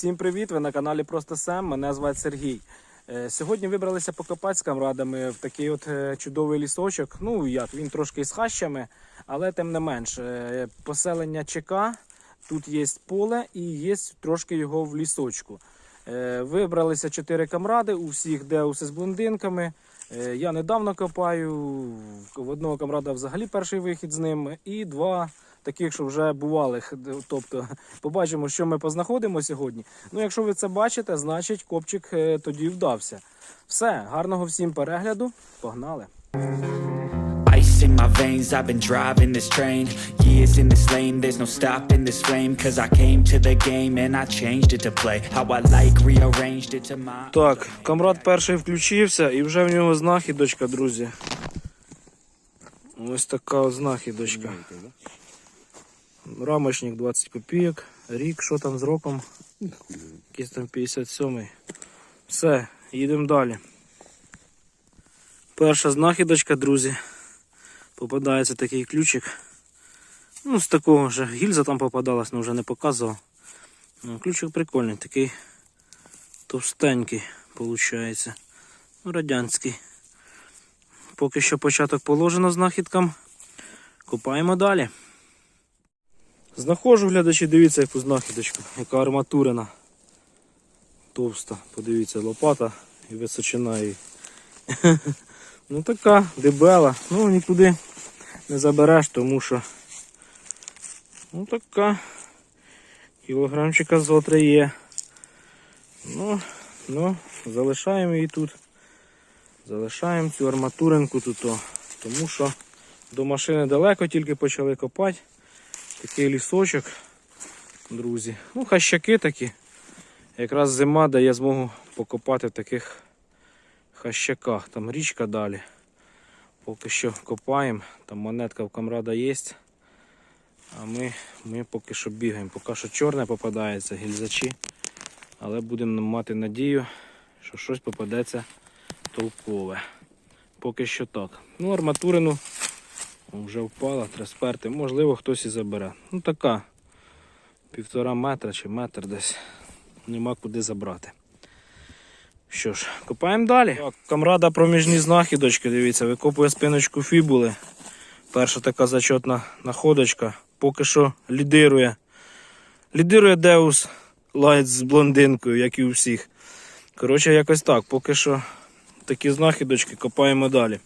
Всім привіт! Ви на каналі Просто Сем. Мене звати Сергій. Е, Сьогодні вибралися покопати з камрадами в такий от е, чудовий лісочок. Ну як, він трошки з хащами, але тим не менш. е, Поселення ЧК, тут є поле і є трошки його в лісочку. Вибралися чотири камради, у всіх деуси з блондинками. Я недавно копаю, в одного камрада взагалі перший вихід з ним, і два таких, що вже бувалих. Тобто побачимо, що ми познаходимо сьогодні. Ну, якщо ви це бачите, значить копчик е, тоді вдався. Все, гарного всім перегляду. Погнали! In my veins, I've been driving this train Years in this lane, there's no stopping this flame Cause I came to the game and I changed it to play How I like, rearranged it to my Так, камрад перший включився і вже в нього знахідочка, друзі. Ось така знахідочка. Рамочник 20 копійок. Рік, що там з роком? Якийсь там 57-й. Все, їдемо далі. Перша знахідочка, друзі. Попадається такий ключик. Ну, з такого ж гільза там попадалась, але вже не показував. Ну, Ключик прикольний, такий товстенький, виходить. Ну, радянський. Поки що початок положено знахідкам. Копаємо далі. Знаходжу глядачі, дивіться яку знахідочку, яка арматурина. Товста, подивіться, лопата і височина її. Ну така, дебела. Ну нікуди не забереш, тому що ну така кілограмчика зо три є. Ну, ну, залишаємо її тут. Залишаємо цю арматуринку тут, тому що до машини далеко тільки почали копати. Такий лісочок, друзі. Ну, хащаки такі. Якраз зима дає змогу покопати в таких хащаках. Там річка далі. Поки що копаємо, там монетка в камрада є. А ми, ми поки що бігаємо. Поки що чорне попадається, гільзачі. Але будемо мати надію, що щось попадеться толкове. Поки що так. Ну, арматурину вже впала, треба. Можливо, хтось і забере. Ну така. Півтора метра чи метр десь. Нема куди забрати. Що ж, копаємо далі. Так, камрада проміжні знахідочки, дивіться, викопує спиночку фібули. Перша така зачетна находочка. Поки що лідирує. Лідирує Деус Лайт з блондинкою, як і у всіх. Коротше, якось так. Поки що такі знахідочки копаємо далі.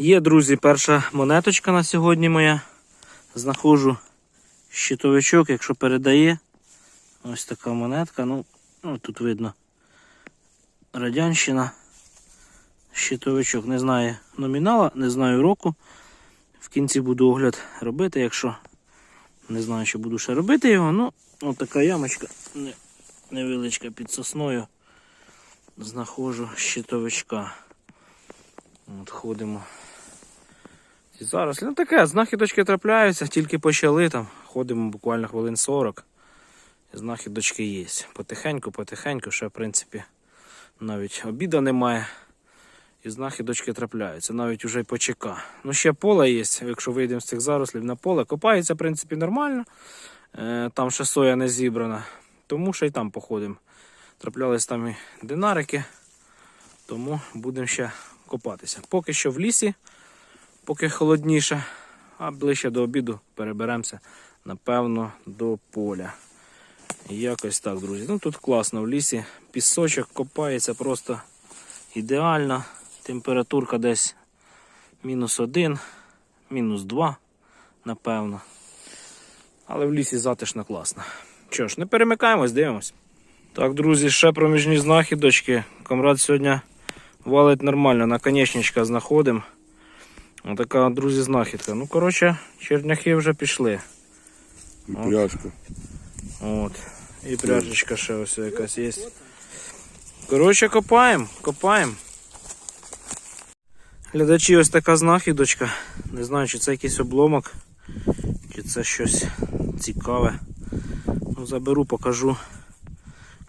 Є, друзі, перша монеточка на сьогодні моя. Знаходжу щитовичок, якщо передає. Ось така монетка. Ну, ну тут видно радянщина. Щитовичок. Не знаю номінала, не знаю року. В кінці буду огляд робити, якщо не знаю, що буду ще робити його. Ну, ось така ямочка невеличка під сосною. Знаходжу щитовичка. От ходимо. І зараз, ну таке, знахідочки трапляються, тільки почали там. Ходимо буквально хвилин 40. Знахідочки є. Потихеньку, потихеньку, ще в принципі навіть обіда немає. І знахідочки трапляються, навіть уже й почека. Ну, ще поле є, якщо вийдемо з цих зарослів на поле, копається, в принципі, нормально. Е, Там ще соя не зібрана, тому ще й там походимо. Траплялись там і динарики, тому будемо ще копатися. Поки що в лісі, поки холодніше, а ближче до обіду переберемося, напевно, до поля. Якось так, друзі. Ну тут класно в лісі. Пісочок копається просто ідеально. Температурка десь мінус один, мінус два, напевно. Але в лісі затишно класно. Що ж, не перемикаємось, дивимось. Так, друзі, ще проміжні знахідочки. Камрад сьогодні валить нормально, наконечничка знаходимо. Отака, друзі, знахідка. Ну, коротше, черняхи вже пішли. І пляшка. От. І пряжечка ще ось якась є. Коротше, копаємо, копаємо. Глядачі, ось така знахідочка. Не знаю, чи це якийсь обломок, чи це щось цікаве. Ну, заберу, покажу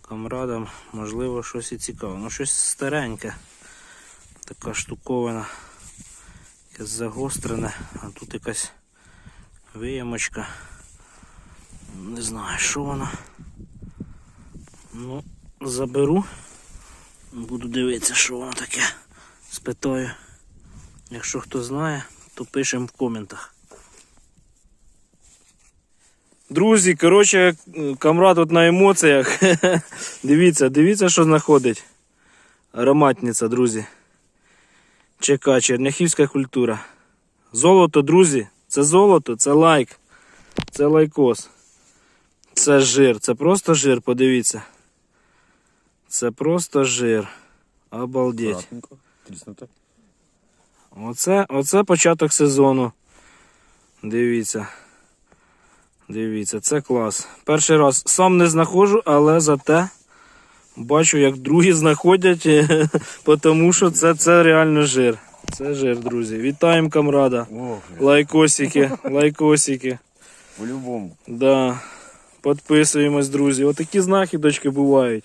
камрадам, можливо, щось і цікаве. Ну, щось стареньке. Така штуковина. Якесь загострене, а тут якась виямочка. Не знаю, що воно. Ну, заберу. Буду дивитися, що воно таке. Спитаю. Якщо хто знає, то пишемо в коментах. Друзі, коротше, камрад от на емоціях. дивіться, дивіться, що знаходить. Ароматниця, друзі. ЧК, черняхівська культура. Золото, друзі, це золото, це лайк. Це лайкос. Це жир, це просто жир, подивіться. Це просто жир. Обалдеть. Оце, оце початок сезону. Дивіться. Дивіться, це клас. Перший раз сам не знаходжу, але зате бачу, як другі знаходять, тому що це, це реально жир. Це жир, друзі. Вітаємо камрада. Лайкосики, лайкосики. по-любому. Да. Підписуємось, друзі. Отакі знахідочки бувають.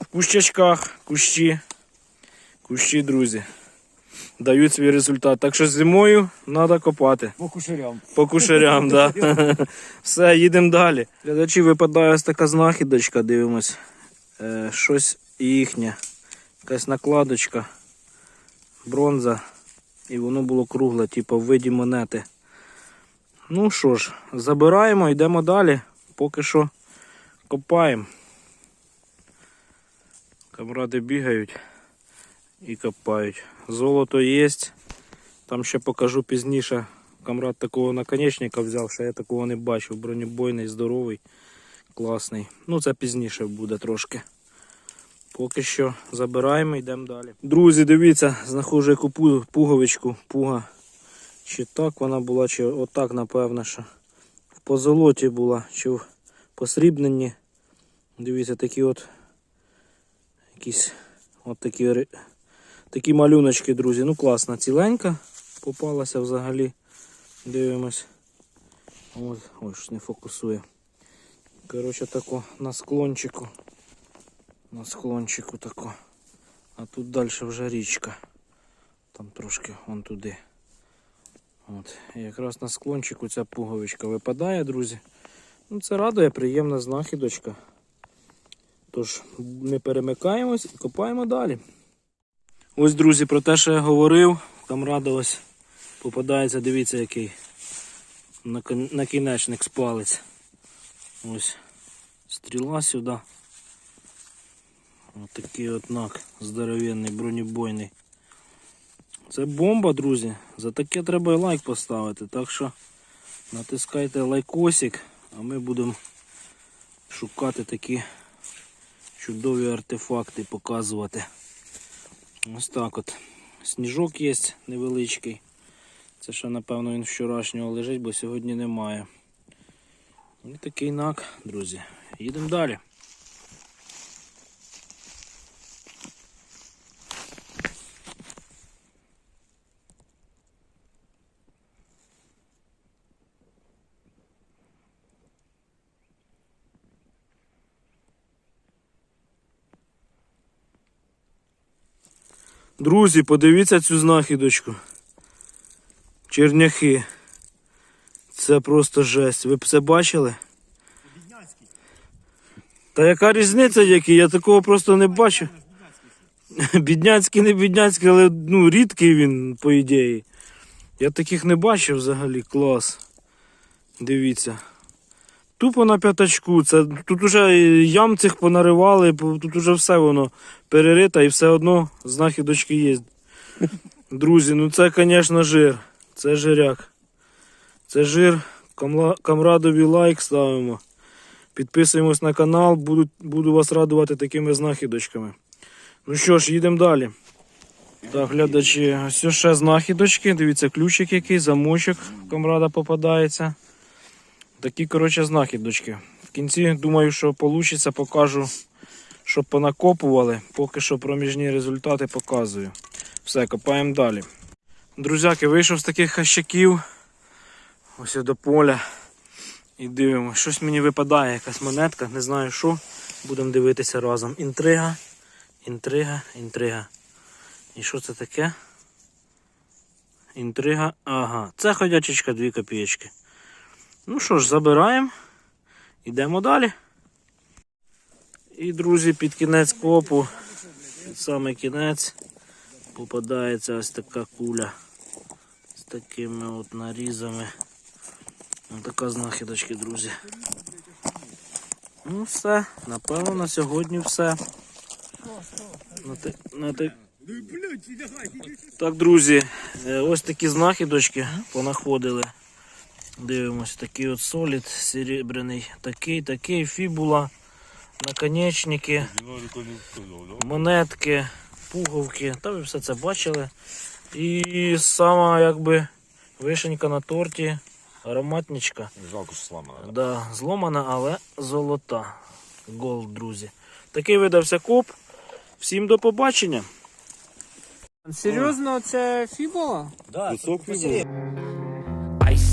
В кущачках, кущі. Кущі, друзі. Дають свій результат. Так що зимою треба копати. По кушарям. По кушарям, да. Все, їдемо далі. Глядачі випадає ось така знахідочка, дивимось. Е, щось їхнє. Якась накладочка, бронза. І воно було кругле, типу в виді монети. Ну що ж, забираємо, йдемо далі. Поки що копаємо. Камради бігають і копають. Золото є. Там ще покажу пізніше. Камрад такого наконечника взяв, що я такого не бачив. Бронебойний, здоровий, класний. Ну це пізніше буде трошки. Поки що забираємо, йдемо далі. Друзі, дивіться, знаходжу яку пуговичку, пуга. Чи так вона була, чи отак, напевно, що. В позолоті була, чи в посрібненні. Дивіться, такі от якісь от такі, такі малюночки, друзі. Ну класна, ціленька попалася взагалі. Дивимось. От, ой, не фокусує. Коротше, тако на склончику. На склончику тако. А тут далі вже річка. Там трошки вон туди. От. І якраз на склончику ця пуговичка випадає, друзі. Ну, це радує, приємна знахідочка. Тож, не перемикаємось і копаємо далі. Ось, друзі, про те, що я говорив, камрада ось попадається, дивіться, який накінечник з палець. Ось стріла сюди. Ось такий от здоровенний, бронебойний. Це бомба, друзі. За таке треба і лайк поставити. Так що натискайте лайкосик, а ми будемо шукати такі чудові артефакти, показувати. Ось так от. Сніжок є невеличкий. Це ще, напевно, він вчорашнього лежить, бо сьогодні немає. І такий нак, друзі. Їдемо далі. Друзі, подивіться цю знахідочку. Черняхи. Це просто жесть. Ви б це бачили? Та яка різниця який? Я такого просто не бачив. Бідняцький, не бідняцький, але ну, рідкий він, по ідеї. Я таких не бачив взагалі. Клас. Дивіться. Тупо на п'ятачку. Це, тут уже ям цих понаривали, тут уже все воно перерита і все одно знахідочки є. Друзі, ну це, звісно, жир. Це жиряк. Це жир. Камрадові лайк ставимо. Підписуємось на канал, буду, буду вас радувати такими знахідочками. Ну що ж, їдемо далі. Так, глядачі, ось ще знахідочки. Дивіться, ключик який, замочок камрада попадається. Такі, коротше, знахідочки. В кінці думаю, що вийде, покажу, що понакопували. Поки що проміжні результати показую. Все, копаємо далі. Друзяки, вийшов з таких хащаків. Ось до поля. І дивимося. Щось мені випадає, якась монетка, не знаю що. Будемо дивитися разом. Інтрига, інтрига, інтрига. І що це таке? Інтрига. Ага. Це ходячечка 2 копієчки. Ну що ж, забираємо. Йдемо далі. І, друзі, під кінець копу, під самий кінець, попадається ось така куля з такими от нарізами. Ось така знахідочки, друзі. Ну все, напевно, на сьогодні все. На те, на те... Так, друзі, е, ось такі знахідочки понаходили. Дивимось, такий от солід серебряний, такий, такий, фібула, наконечники, монетки, пуговки. Та ви все це бачили. І сама якби вишенька на торті, ароматничка. Жалко, що зламана. Да, зломана, але золота. Голд, друзі. Такий видався коп. Всім до побачення. Серйозно, це фібола? Кусок фігу.